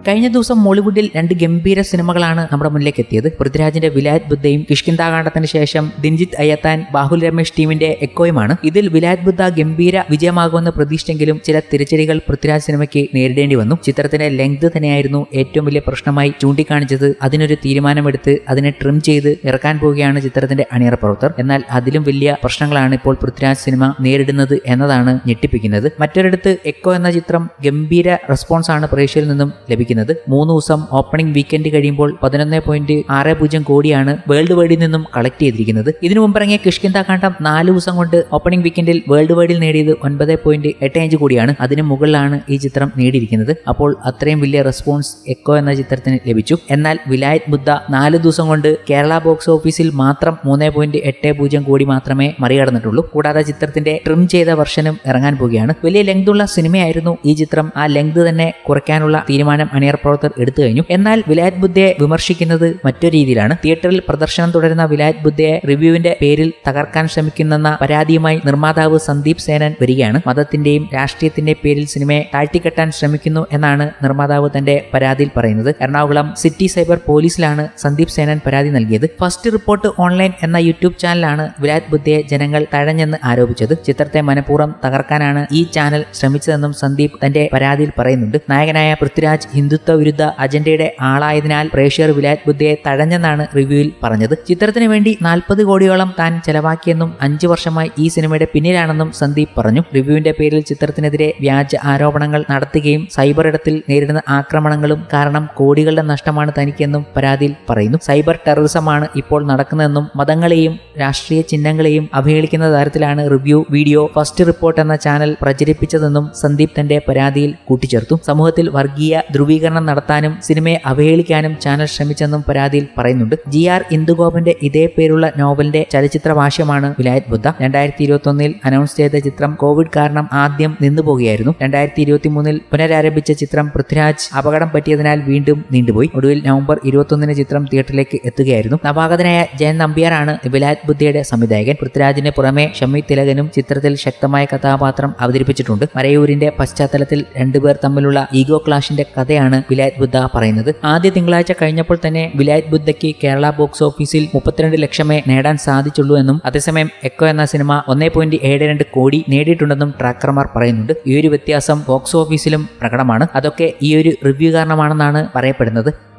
കഴിഞ്ഞ ദിവസം മോളിവുഡിൽ രണ്ട് ഗംഭീര സിനിമകളാണ് നമ്മുടെ മുന്നിലേക്ക് എത്തിയത് പൃഥ്വിരാജിന്റെ വിലായത് ബുദ്ധയും കിഷ്കിന്താകാണ്ഡത്തിന് ശേഷം ദിൻജിത് അയ്യത്താൻ ബാഹുൽ രമേശ് ടീമിന്റെ എക്കോയുമാണ്. ഇതിൽ വിലായത് ബുദ്ധ ഗംഭീര വിജയമാകുമെന്ന് പ്രതീക്ഷിച്ചെങ്കിലും ചില തിരിച്ചടികൾ പൃഥ്വിരാജ് സിനിമയ്ക്ക് നേരിടേണ്ടി വന്നു. ചിത്രത്തിന്റെ ലെങ്ത് തന്നെയായിരുന്നു ഏറ്റവും വലിയ പ്രശ്നമായി ചൂണ്ടിക്കാണിച്ചത്. അതിനൊരു തീരുമാനമെടുത്ത് അതിനെ ട്രിം ചെയ്ത് ഇറക്കാൻ പോവുകയാണ് ചിത്രത്തിന്റെ അണിയറ പ്രവർത്തകർ. എന്നാൽ അതിലും വലിയ പ്രശ്നങ്ങളാണ് ഇപ്പോൾ പൃഥ്വിരാജ് സിനിമ നേരിടുന്നത് എന്നതാണ് ഞെട്ടിപ്പിക്കുന്നത്. മറ്റൊരിടത്ത് എക്കോ എന്ന ചിത്രം ഗംഭീര റെസ്പോൺസ് ആണ് പ്രേക്ഷകരിൽ നിന്നും ലഭിക്കുന്നത്. മൂന്ന് ദിവസം ഓപ്പണിംഗ് വീക്കെൻഡ് കഴിയുമ്പോൾ പതിനൊന്ന് പോയിന്റ് ആറ് പൂജ്യം കോടിയാണ് വേൾഡ് വൈഡിൽ നിന്നും കളക്ട് ചെയ്തിരിക്കുന്നത്. ഇതിനു മുമ്പ് ഇറങ്ങിയ കിഷ്കിന്ത കാണ്ടം നാല് ദിവസം കൊണ്ട് ഓപ്പണിംഗ് വീക്കെൻഡിൽ വേൾഡ് വൈഡിൽ നേടിയത് ഒൻപത് പോയിന്റ് എട്ട് അഞ്ച് കോടിയാണ്. അതിന് മുകളിലാണ് ഈ ചിത്രം നേടിയിരിക്കുന്നത്. അപ്പോൾ അത്രയും വലിയ റെസ്പോൺസ് എക്കോ എന്ന ചിത്രത്തിന് ലഭിച്ചു. എന്നാൽ വിലായത് ബുദ്ധ നാല് ദിവസം കൊണ്ട് കേരള ബോക്സ് ഓഫീസിൽ മാത്രം മൂന്ന് പോയിന്റ് എട്ട് പൂജ്യം കോടി മാത്രമേ മറികടന്നിട്ടുള്ളൂ. കൂടാതെ ചിത്രത്തിന്റെ ട്രിം ചെയ്ത വെർഷനും ഇറങ്ങാൻ പോവുകയാണ്. വലിയ ലെങ്ത് ഉള്ള സിനിമയായിരുന്നു ഈ ചിത്രം. ആ ലെങ്ത് തന്നെ കുറയ്ക്കാനുള്ള തീരുമാനം അണിയർ പ്രവർത്തകർ എടുത്തു കഴിഞ്ഞു. എന്നാൽ വിലായത് ബുദ്ധയെ വിമർശിക്കുന്നത് മറ്റൊരു രീതിയിലാണ്. തിയേറ്ററിൽ പ്രദർശനം തുടരുന്ന വിലായത് ബുദ്ധയെ റിവ്യൂവിന്റെ പേരിൽ തകർക്കാൻ ശ്രമിക്കുന്നെന്ന പരാതിയുമായി നിർമ്മാതാവ് സന്ദീപ് സേനൻ വരികയാണ്. മതത്തിന്റെയും രാഷ്ട്രീയത്തിന്റെയും പേരിൽ സിനിമയെ താഴ്ത്തിക്കെട്ടാൻ ശ്രമിക്കുന്നു എന്നാണ് നിർമ്മാതാവ് തന്റെ പരാതിയിൽ പറയുന്നത്. എറണാകുളം സിറ്റി സൈബർ പോലീസിലാണ് സന്ദീപ് സേനൻ പരാതി നൽകിയത്. ഫസ്റ്റ് റിപ്പോർട്ട് ഓൺലൈൻ എന്ന യൂട്യൂബ് ചാനലാണ് വിലായത് ബുദ്ധയെ ജനങ്ങൾ തഴഞ്ഞെന്ന് ആരോപിച്ചത്. ചിത്രത്തെ മനഃപൂർവം തകർക്കാനാണ് ഈ ചാനൽ ശ്രമിച്ചതെന്നും സന്ദീപ് തന്റെ പരാതിയിൽ പറയുന്നുണ്ട്. നായകനായ പൃഥ്വിരാജ് ഹിന്ദുത്വ വിരുദ്ധ അജണ്ടയുടെ ആളായതിനാൽ പ്രേക്ഷകർ വിലാത് ബുദ്ധയെ തഴഞ്ഞെന്നാണ് റിവ്യൂവിൽ പറഞ്ഞത്. ചിത്രത്തിന് വേണ്ടി നാൽപ്പത് കോടിയോളം താൻ ചെലവാക്കിയെന്നും അഞ്ചു വർഷമായി ഈ സിനിമയുടെ പിന്നിലാണെന്നും സന്ദീപ് പറഞ്ഞു. റിവ്യൂവിന്റെ പേരിൽ ചിത്രത്തിനെതിരെ വ്യാജ ആരോപണങ്ങൾ നടത്തുകയും സൈബർ ഇടത്തിൽ നേരിടുന്ന ആക്രമണങ്ങളും കാരണം കോടികളുടെ നഷ്ടമാണ് തനിക്കെന്നും പരാതിയിൽ പറയുന്നു. സൈബർ ടെററിസമാണ് ഇപ്പോൾ നടക്കുന്നതെന്നും മതങ്ങളെയും രാഷ്ട്രീയ ചിഹ്നങ്ങളെയും അവഹേളിക്കുന്ന തരത്തിലാണ് റിവ്യൂ വീഡിയോ ഫസ്റ്റ് റിപ്പോർട്ട് എന്ന ചാനൽ പ്രചരിപ്പിച്ചതെന്നും സന്ദീപ് തന്റെ പരാതിയിൽ കൂട്ടിച്ചേർത്തു. സമൂഹത്തിൽ വർഗീയ ധ്രുവീകരണം നടത്താനും സിനിമയെ അവഹേളിക്കാനും ചാനൽ ശ്രമിച്ചെന്നും പരാതിയിൽ പറയുന്നുണ്ട്. ജി ആർ ഇന്ദുഗോപന്റെ ഇതേ പേരുള്ള നോവലിന്റെ ചലച്ചിത്ര ഭാഷ്യമാണ് വിലായത് ബുദ്ധ. രണ്ടായിരത്തി ഇരുപത്തി അനൗൺസ് ചെയ്ത ചിത്രം കോവിഡ് കാരണം ആദ്യം നിന്നുപോകുകയായിരുന്നു രണ്ടായിരത്തി ഇരുപത്തി മൂന്നിൽ പുനരാരംഭിച്ച ചിത്രം പൃഥ്വിരാജ് അപകടം പറ്റിയതിനാൽ വീണ്ടും നീണ്ടുപോയി. ഒടുവിൽ നവംബർ ഇരുപത്തൊന്നിന് ചിത്രം തിയേറ്ററിലേക്ക് എത്തുകയായിരുന്നു. നവാഗതനായ ജയൻ നമ്പ്യാറാണ് വിലായത് ബുദ്ധയുടെ സംവിധായകൻ. പൃഥ്വിരാജിന് പുറമെ ഷമി തിലകനും ചിത്രത്തിൽ ശക്തമായ കഥാപാത്രം അവതരിപ്പിച്ചിട്ടുണ്ട്. മരയൂരിന്റെ പശ്ചാത്തലത്തിൽ രണ്ടുപേർ തമ്മിലുള്ള ഈഗോ ക്ലാഷിന്റെ കഥയാണ് വിലായത് ബുദ്ധ പറയുന്നത്. ആദ്യ തിങ്കളാഴ്ച കഴിഞ്ഞപ്പോൾ തന്നെ വിലായത് ബുദ്ധയ്ക്ക് കേരള ബോക്സ് ഓഫീസിൽ മുപ്പത്തിരണ്ട് ലക്ഷമേ നേടാൻ സാധിച്ചുള്ളൂ എന്നും അതേസമയം എക്കോ എന്ന സിനിമ ഒന്നേ പോയിന്റ് ഏഴ് രണ്ട് കോടി നേടിയിട്ടുണ്ടെന്നും ട്രാക്കർമാർ പറയുന്നുണ്ട്. ഈ ഒരു വ്യത്യാസം ബോക്സ് ഓഫീസിലും പ്രകടമാണ്. അതൊക്കെ ഈ ഒരു റിവ്യൂ കാരണമാണെന്നാണ് പറയപ്പെടുന്നത്.